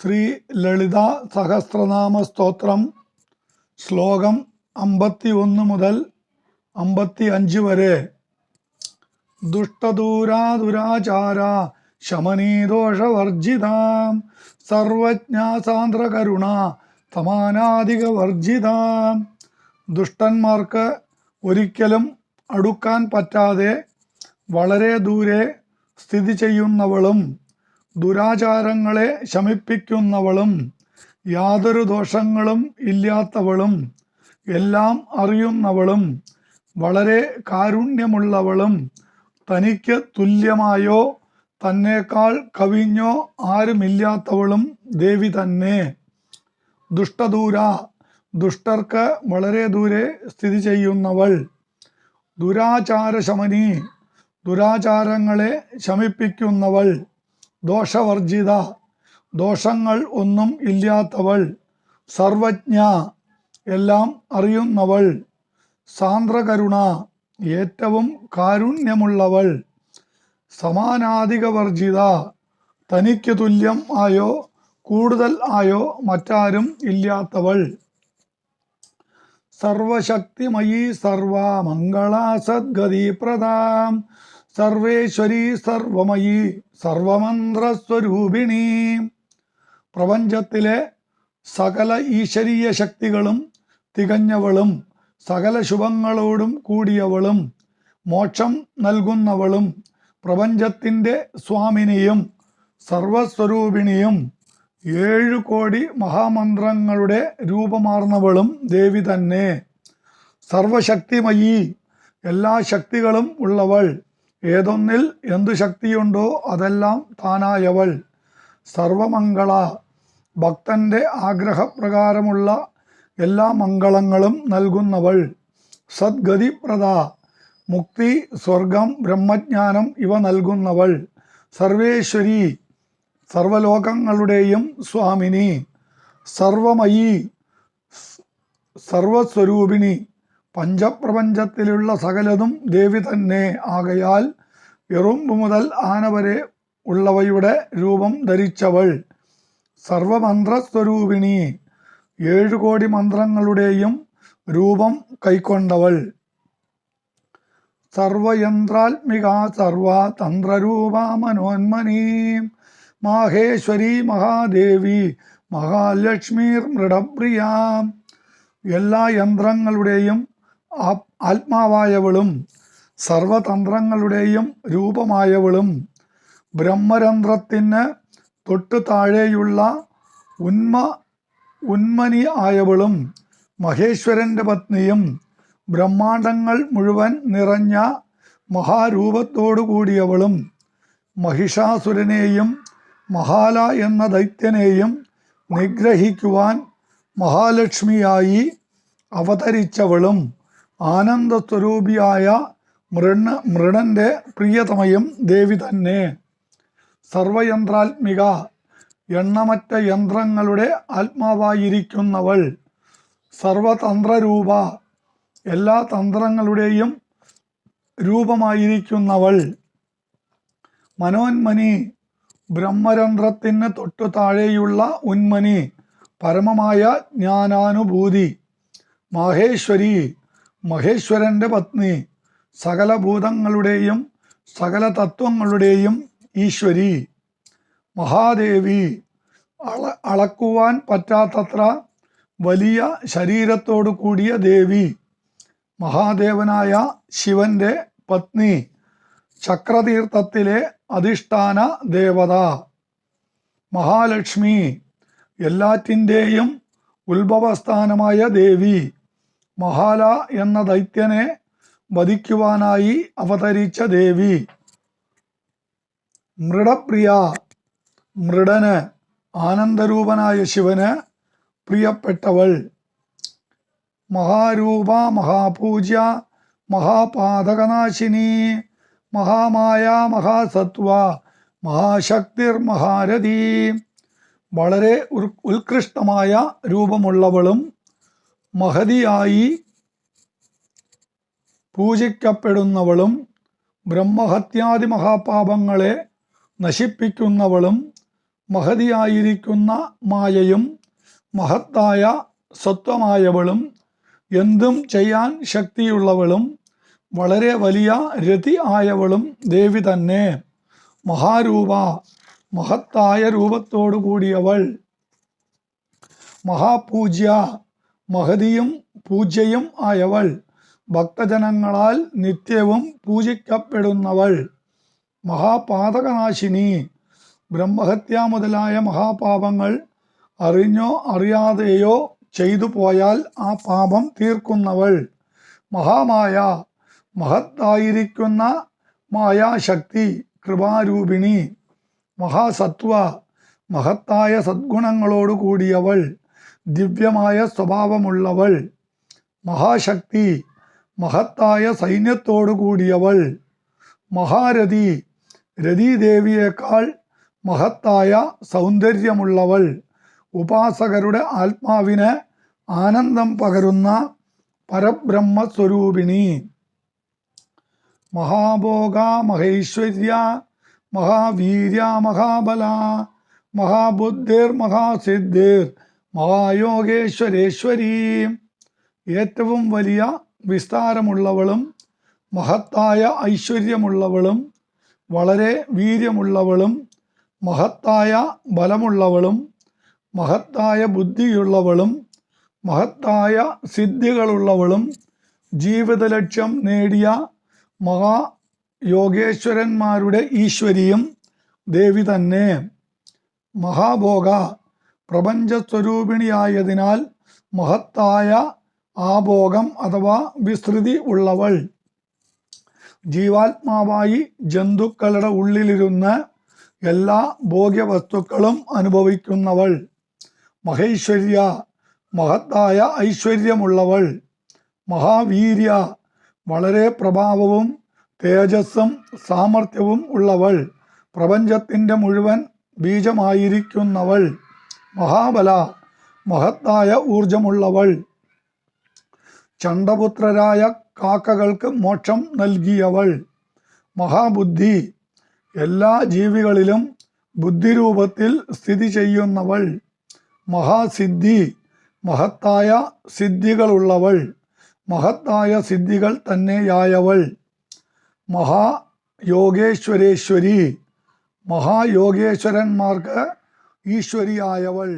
ശ്രീ ലളിത സഹസ്രനാമ സ്തോത്രം ശ്ലോകം അമ്പത്തി ഒന്ന് മുതൽ അമ്പത്തി അഞ്ച് വരെ. ദുഷ്ടദൂരാ ദുരാചാര ശമനീദോഷവർജിതാം സർവജ്ഞാസാന്ദ്രകരുണ സമാനാധികവർജിതാം. ദുഷ്ടന്മാർക്ക് ഒരിക്കലും അടുക്കാൻ പറ്റാതെ വളരെ ദൂരെ സ്ഥിതി ചെയ്യുന്നവളും ദുരാചാരങ്ങളെ ശമിപ്പിക്കുന്നവളും യാതൊരു ദോഷങ്ങളും ഇല്ലാത്തവളും എല്ലാം അറിയുന്നവളും വളരെ കാരുണ്യമുള്ളവളും തനിക്ക് തുല്യമായോ തന്നേക്കാൾ കവിഞ്ഞോ ആരുമില്ലാത്തവളും ദേവി തന്നെ. ദുഷ്ടദൂര ദുഷ്ടർക്ക് വളരെ ദൂരെ സ്ഥിതി ചെയ്യുന്നവൾ. ദുരാചാരശമനി ദുരാചാരങ്ങളെ ശമിപ്പിക്കുന്നവൾ. ദോഷവർജിത. ദോഷങ്ങൾ ഒന്നും ഇല്ലാത്തവൾ. സർവജ്ഞ എല്ലാം അറിയുന്നവൾ. സാന്ദ്രകരുണ ഏറ്റവും കാരുണ്യമുള്ളവൾ. സമാനാധികവർജിത. തനിക്ക് തുല്യം ആയോ കൂടുതൽ ആയോ മറ്റാരും ഇല്ലാത്തവൾ. സർവശക്തിമയീ സദ്ഗതി സദ്ഗതിപ്രദാം സർവേശ്വരി സർവമയി സർവമന്ത്രസ്വരൂപിണി. പ്രപഞ്ചത്തിലെ സകല ഈശ്വരീയ ശക്തികളും തികഞ്ഞവളും സകല ശുഭങ്ങളോടും കൂടിയവളും മോക്ഷം നൽകുന്നവളും പ്രപഞ്ചത്തിന്റെ സ്വാമിനിയും സർവസ്വരൂപിണിയും ഏഴു കോടി മഹാമന്ത്രങ്ങളുടെ രൂപമാർന്നവളും ദേവി തന്നെ. സർവശക്തിമയി എല്ലാ ശക്തികളും ഉള്ളവൾ. ഏതൊന്നിൽ എന്തു ശക്തിയുണ്ടോ അതെല്ലാം താനായവൾ. സർവമംഗള. ഭക്തന്റെ ആഗ്രഹപ്രകാരമുള്ള എല്ലാ മംഗളങ്ങളും നൽകുന്നവൾ. സദ്ഗതിപ്രദ. മുക്തി സ്വർഗം ബ്രഹ്മജ്ഞാനം ഇവ നൽകുന്നവൾ. സർവേശ്വരി. സർവലോകങ്ങളുടെയും സ്വാമിനി. സർവമയി. സർവസ്വരൂപിണി. പഞ്ചപ്രപഞ്ചത്തിലുള്ള സകലതും ദേവി തന്നെ. ആകയാൽ എറുമ്പ് മുതൽ ആന വരെ ഉള്ളവയുടെ രൂപം ധരിച്ചവൾ. സർവമന്ത്രസ്വരൂപിണി. ഏഴു കോടി മന്ത്രങ്ങളുടെയും രൂപം കൈക്കൊണ്ടവൾ. സർവയന്ത്രാത്മിക സർവ തന്ത്രരൂപ മനോന്മനീ. മാഹേശ്വരി മഹാദേവി. മഹാലക്ഷ്മീർ മൃഡപ്രിയ എല്ലാ യന്ത്രങ്ങളുടെയും ആത്മാവായവളും സർവതന്ത്രങ്ങളുടെയും രൂപമായവളും ബ്രഹ്മരന്ധ്രത്തിന് തൊട്ടു താഴെയുള്ള ഉന്മ ഉന്മനി ആയവളും മഹേശ്വരന്റെ പത്നിയും ബ്രഹ്മാണ്ടങ്ങൾ മുഴുവൻ നിറഞ്ഞ മഹാരൂപത്തോടു കൂടിയവളും മഹിഷാസുരനെയും മഹാല എന്ന ദൈത്യനെയും നിഗ്രഹിക്കുവാൻ മഹാലക്ഷ്മിയായി അവതരിച്ചവളും ആനന്ദസ്വരൂപിയായ മൃണ മൃണന്റെ പ്രിയതമയും ദേവി തന്നെ. സർവയന്ത്രാത്മിക എണ്ണമറ്റ യന്ത്രങ്ങളുടെ ആത്മാവായിരിക്കുന്നവൾ. സർവതന്ത്രരൂപ എല്ലാ തന്ത്രങ്ങളുടെയും രൂപമായിരിക്കുന്നവൾ. മനോന്മനി ബ്രഹ്മരന്ധ്രത്തിന് തൊട്ടു താഴെയുള്ള ഉന്മനി പരമമായ ജ്ഞാനാനുഭൂതി. മാഹേശ്വരി മഹേശ്വരന്റെ പത്നി സകല ഭൂതങ്ങളുടെയും സകല തത്വങ്ങളുടെയും ഈശ്വരി. മഹാദേവി അള അളക്കുവാൻ പറ്റാത്തത്ര വലിയ ശരീരത്തോടു കൂടിയ ദേവി. മഹാദേവനായ ശിവന്റെ പത്നി ചക്രതീർത്ഥത്തിലെ അധിഷ്ഠാന ദേവത. മഹാലക്ഷ്മി എല്ലാറ്റിന്റെയും ഉത്ഭവസ്ഥാനമായ ദേവി. മഹാല എന്ന ദൈത്യനെ വധിക്കുവാനായി അവതരിച്ച ദേവി. മൃഡപ്രിയ മൃഡന് ആനന്ദരൂപനായ ശിവന് പ്രിയപ്പെട്ടവൾ. മഹാരൂപ മഹാപൂജ്യ മഹാപാതകനാശിനി മഹാമായ മഹാസത്വ മഹാശക്തിർ മഹാരഥി. വളരെ ഉത്കൃഷ്ടമായ രൂപമുള്ളവളും മഹതിയായി പൂജിക്കപ്പെടുന്നവളും ബ്രഹ്മഹത്യാദി മഹാപാപങ്ങളെ നശിപ്പിക്കുന്നവളും മഹതിയായിരിക്കുന്ന മായയും മഹത്തായ സത്വമായവളും എന്തും ചെയ്യാൻ ശക്തിയുള്ളവളും വളരെ വലിയ രതി ആയവളും ദേവി തന്നെ. മഹാരൂപ മഹത്തായ രൂപത്തോടു കൂടിയവൾ മഹാപൂജ്യ മഹതിയും പൂജ്യയും ആയവൾ. ഭക്തജനങ്ങളാൽ നിത്യവും പൂജിക്കപ്പെടുന്നവൾ. മഹാപാതകനാശിനി. ബ്രഹ്മഹത്യ മുതലായ മഹാപാപങ്ങൾ അറിഞ്ഞോ അറിയാതെയോ ചെയ്തു പോയാൽ ആ പാപം തീർക്കുന്നവൾ. മഹാമായ മഹത്തായിരിക്കുന്ന മായാശക്തി കൃപാരൂപിണി. മഹാസത്വ മഹത്തായ സദ്ഗുണങ്ങളോടു കൂടിയവൾ ദിവ്യമായ സ്വഭാവമുള്ളവൾ മഹാശക്തി മഹത്തായ സൈന്യത്തോടു കൂടിയവൾ മഹാരഥി രതീദേവിയേക്കാൾ മഹത്തായ സൗന്ദര്യമുള്ളവൾ ഉപാസകരുടെ ആത്മാവിന് ആനന്ദം പകരുന്ന പരബ്രഹ്മസ്വരൂപിണി. മഹാഭോഗ മഹൈശ്വര്യ മഹാവീര്യ മഹാബല മഹാബുദ്ധിർ മഹാസിദ്ധിർ മഹായോഗേശ്വരേശ്വരി. ഏറ്റവും വലിയ വിസ്താരമുള്ളവളും മഹത്തായ ഐശ്വര്യമുള്ളവളും വളരെ വീര്യമുള്ളവളും മഹത്തായ ബലമുള്ളവളും മഹത്തായ ബുദ്ധിയുള്ളവളും മഹത്തായ സിദ്ധികളുള്ളവളും ജീവിത ലക്ഷ്യം നേടിയ മഹാ യോഗേശ്വരന്മാരുടെ ഈശ്വരിയും ദേവി തന്നെ. മഹാഭോഗ പ്രപഞ്ചസ്വരൂപിണിയായതിനാൽ മഹത്തായ ആഭോഗം അഥവാ വിസ്തൃതി ഉള്ളവൾ. ജീവാത്മാവായി ജന്തുക്കളുടെ ഉള്ളിലിരുന്ന് എല്ലാ ഭോഗ്യവസ്തുക്കളും അനുഭവിക്കുന്നവൾ. മഹേശ്വര്യ മഹത്തായ ഐശ്വര്യമുള്ളവൾ. മഹാവീര്യ വളരെ പ്രഭാവവും തേജസ്സും സാമർഥ്യവും ഉള്ളവൾ. പ്രപഞ്ചത്തിന്റെ മുഴുവൻ ബീജമായിരിക്കുന്നവൾ. മഹാബല മഹത്തായ ഊർജമുള്ളവൾ. ചണ്ടപുത്രരായ കാക്കകൾക്ക് മോക്ഷം നൽകിയവൾ. മഹാബുദ്ധി എല്ലാ ജീവികളിലും ബുദ്ധിരൂപത്തിൽ സ്ഥിതി ചെയ്യുന്നവൾ. മഹാസിദ്ധി മഹത്തായ സിദ്ധികളുള്ളവൾ. മഹത്തായ സിദ്ധികൾ തന്നെയായവൾ. മഹായോഗേശ്വരേശ്വരി മഹായോഗേശ്വരന്മാർക്ക് ഈശ്വരിയായവൾ